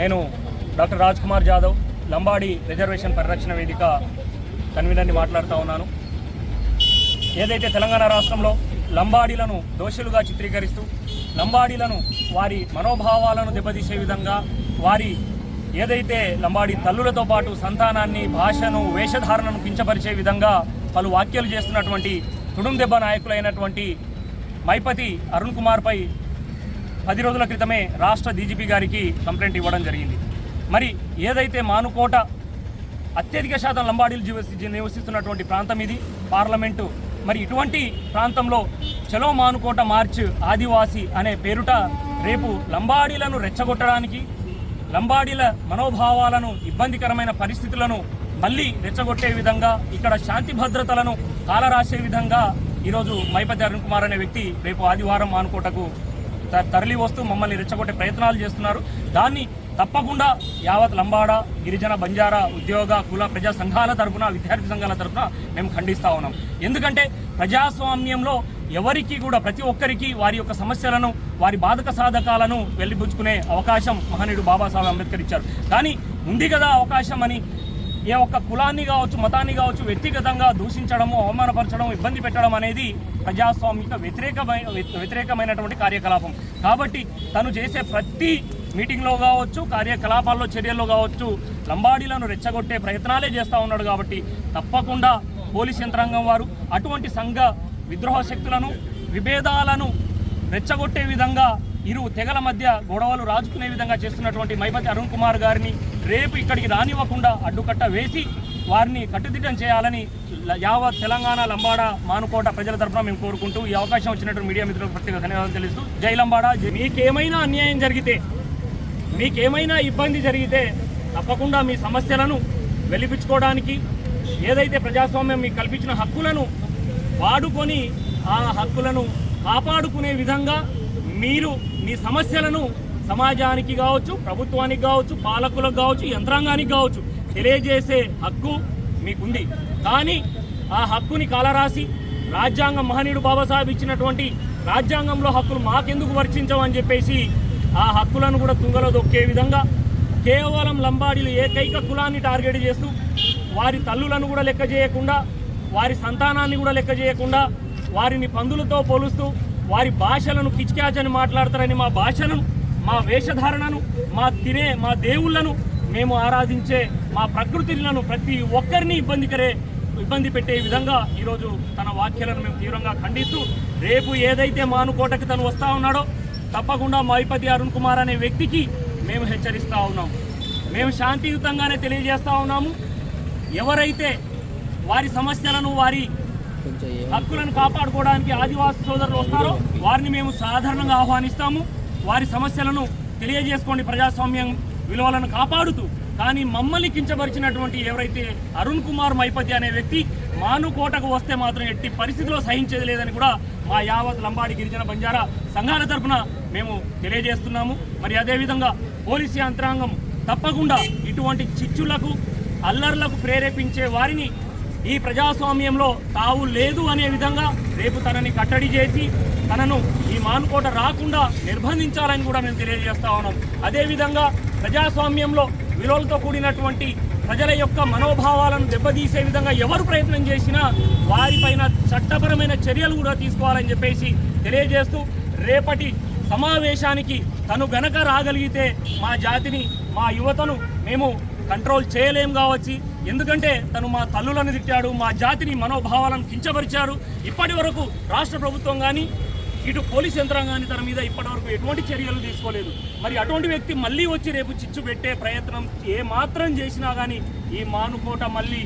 నేను doctor Raj Kumar Jadhav Lambadi reservation పరిరక్షణ వేదిక కన్వీనర్ని మాట్లాడుతూ ఉన్నాను. ఏదైతే తెలంగాణ రాష్ట్రంలో లంబాడీలను దోషులుగా చిత్రీకరిస్తూ లంబాడీలను వారి మనోభావాలను దెబ్బతీసే విధంగా వారి ఏదైతే లంబాడి తల్లులతో పాటు సంతానాన్ని భాషను వేషధారణను కించపరిచే విధంగా పలు వ్యాఖ్యలు చేస్తున్నటువంటి తుడుం దెబ్బ నాయకులైనటువంటి మైపతి అరుణ్ కుమార్పై పది రోజుల క్రితమే రాష్ట్ర డీజీపీ గారికి కంప్లైంట్ ఇవ్వడం జరిగింది. మరి ఏదైతే మానుకోట అత్యధిక శాతం లంబాడీలు జీవసి నివసిస్తున్నటువంటి ప్రాంతం ఇది పార్లమెంటు మరి ఇటువంటి ప్రాంతంలో చలో మానుకోట మార్చ్ ఆదివాసి అనే పేరుట రేపు లంబాడీలను రెచ్చగొట్టడానికి లంబాడీల మనోభావాలను ఇబ్బందికరమైన పరిస్థితులను మళ్ళీ రెచ్చగొట్టే విధంగా ఇక్కడ శాంతి భద్రతలను కాలరాసే విధంగా ఈరోజు మైపతి అరుణ్ కుమార్ అనే వ్యక్తి రేపు ఆదివారం మానుకోటకు తరలి వస్తూ మమ్మల్ని రెచ్చగొట్టే ప్రయత్నాలు చేస్తున్నారు. దాన్ని తప్పకుండా యావత్ లంబాడ గిరిజన బంజారా ఉద్యోగ కుల ప్రజా సంఘాల తరఫున విద్యార్థి సంఘాల తరఫున మేము ఖండిస్తా ఉన్నాం. ఎందుకంటే ప్రజాస్వామ్యంలో ఎవరికి కూడా ప్రతి ఒక్కరికి వారి యొక్క సమస్యలను వారి బాధక సాధకాలను వెళ్ళిపుచ్చుకునే అవకాశం మహనీయుడు బాబాసాహెబ్ అంబేద్కర్ ఇచ్చారు. కానీ ఉంది కదా అవకాశం అని ఏ ఒక్క కులాన్ని కావచ్చు మతాన్ని కావచ్చు వ్యక్తిగతంగా దూషించడము అవమానపరచడం ఇబ్బంది పెట్టడం అనేది ప్రజాస్వామిక వ్యతిరేకమైన వ్యతిరేకమైనటువంటి కార్యకలాపం. కాబట్టి తను చేసే ప్రతి మీటింగ్లో కావచ్చు కార్యకలాపాల్లో చర్యల్లో కావచ్చు లంబాడీలను రెచ్చగొట్టే ప్రయత్నాలే చేస్తూ ఉన్నాడు కాబట్టి తప్పకుండా పోలీస్ యంత్రాంగం వారు అటువంటి సంఘ విద్రోహ శక్తులను విభేదాలను రెచ్చగొట్టే విధంగా ఇరు తెగల మధ్య గొడవలు రాజుకునే విధంగా చేస్తున్నటువంటి మైపతి అరుణ్ కుమార్ గారిని రేపు ఇక్కడికి రానివ్వకుండా అడ్డుకట్ట వేసి వారిని కట్టుదిట్టం చేయాలని యావత్ తెలంగాణ లంబాడ మానుకోట ప్రజల తరఫున మేము కోరుకుంటూ ఈ అవకాశం వచ్చినటువంటి మీడియా మిత్రులకు ప్రత్యేక ధన్యవాదాలు తెలుస్తూ. జై లంబాడ. మీకేమైనా అన్యాయం జరిగితే మీకేమైనా ఇబ్బంది జరిగితే తప్పకుండా మీ సమస్యలను వెలిపించుకోవడానికి ఏదైతే ప్రజాస్వామ్యం మీకు కల్పించిన హక్కులను వాడుకొని ఆ హక్కులను కాపాడుకునే విధంగా మీరు మీ సమస్యలను సమాజానికి కావచ్చు ప్రభుత్వానికి కావచ్చు పాలకులకు కావచ్చు యంత్రాంగానికి కావచ్చు తెలియజేసే హక్కు మీకుంది. కానీ ఆ హక్కుని కాలరాసి రాజ్యాంగం మహనీయుడు బాబాసాహెబ్ ఇచ్చినటువంటి రాజ్యాంగంలో హక్కులు మాకెందుకు వర్తించవని చెప్పేసి ఆ హక్కులను కూడా తుంగలో దొక్కే విధంగా కేవలం లంబాడీలు ఏకైక కులాన్ని టార్గెట్ చేస్తూ వారి తల్లులను కూడా లెక్క చేయకుండా వారి సంతానాన్ని కూడా లెక్క చేయకుండా వారిని పందులతో పోలుస్తూ వారి భాషలను కిచ్కాచని మాట్లాడతారని మా భాషలను మా వేషధారణను మా తినే మా దేవుళ్ళను మేము ఆరాధించే మా ప్రకృతిలను ప్రతి ఒక్కరిని ఇబ్బందికరే ఇబ్బంది పెట్టే విధంగా ఈరోజు తన వ్యాఖ్యలను మేము తీవ్రంగా ఖండిస్తూ రేపు ఏదైతే మానుకోటకి తను వస్తూ ఉన్నాడో తప్పకుండా మాయిపతి అరుణ్ కుమార్ అనే వ్యక్తికి మేము హెచ్చరిస్తూ ఉన్నాము. మేము శాంతియుతంగానే తెలియజేస్తూ ఉన్నాము. ఎవరైతే వారి సమస్యలను వారి హక్కులను కాపాడుకోవడానికి ఆదివాసీ సోదరులు వస్తారో వారిని మేము సాధారణంగా ఆహ్వానిస్తాము. వారి సమస్యలను తెలియజేసుకోండి ప్రజాస్వామ్యం విలువలను కాపాడుతూ. కానీ మమ్మల్ని కించపరిచినటువంటి ఎవరైతే అరుణ్ కుమార్ మైపతి అనే వ్యక్తి మానుకోటకు వస్తే మాత్రం ఎట్టి పరిస్థితిలో సహించేది లేదని కూడా మా యావత్ లంబాడి గిరిజన బంజారా సంఘాల తరఫున మేము తెలియజేస్తున్నాము. మరి అదేవిధంగా పోలీసు యంత్రాంగం తప్పకుండా ఇటువంటి చిచ్చులకు అల్లర్లకు ప్రేరేపించే వారిని ఈ ప్రజాస్వామ్యంలో తావు లేదు అనే విధంగా రేపు తనని కట్టడి చేసి తనను ఈ మానుకోట రాకుండా నిర్బంధించాలని కూడా మేము తెలియజేస్తా ఉన్నాం. అదేవిధంగా ప్రజాస్వామ్యంలో విలువలతో కూడినటువంటి ప్రజల యొక్క మనోభావాలను దెబ్బతీసే విధంగా ఎవరు ప్రయత్నం చేసినా వారిపైన చట్టపరమైన చర్యలు కూడా తీసుకోవాలని చెప్పేసి తెలియజేస్తూ రేపటి సమావేశానికి తను గనక రాగలిగితే మా జాతిని మా యువతను మేము కంట్రోల్ చేయలేం కావచ్చు. ఎందుకంటే తను మా తల్లులను తిట్టాడు మా జాతిని మనోభావాలను కించపరిచారు ఇప్పటి వరకు రాష్ట్ర ప్రభుత్వం కానీ ఇటు పోలీస్ యంత్రాంగాన్ని తన మీద ఇప్పటివరకు ఎటువంటి చర్యలు తీసుకోలేదు. మరి అటువంటి వ్యక్తి మళ్ళీ వచ్చి రేపు చిచ్చు పెట్టే ప్రయత్నం ఏ మాత్రం చేసినా కానీ ఈ మానుకోట మళ్ళీ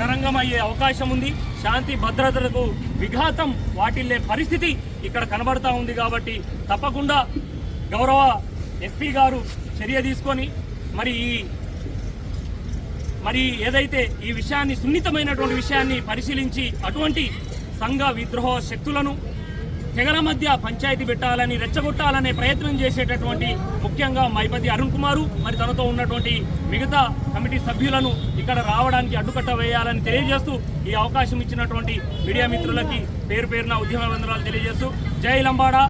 రణరంగం అయ్యే అవకాశం ఉంది. శాంతి భద్రతలకు విఘాతం వాటిల్లే పరిస్థితి ఇక్కడ కనబడతా ఉంది కాబట్టి తప్పకుండా గౌరవ ఎస్పీ గారు చర్య తీసుకొని మరి ఈ మరి ఏదైతే ఈ విషయాన్ని సున్నితమైనటువంటి విషయాన్ని పరిశీలించి అటువంటి సంఘ విద్రోహ శక్తులను తెగల మధ్య పంచాయతీ పెట్టాలని రెచ్చగొట్టాలనే ప్రయత్నం చేసేటటువంటి ముఖ్యంగా మైపతి అరుణ్ కుమారు మరి తనతో ఉన్నటువంటి మిగతా కమిటీ సభ్యులను ఇక్కడ రావడానికి అడ్డుకట్ట వేయాలని తెలియజేస్తూ ఈ అవకాశం ఇచ్చినటువంటి మీడియా మిత్రులకి పేరు పేరున ఉద్యమ వందనాలు తెలియజేస్తూ జై లంబాడా.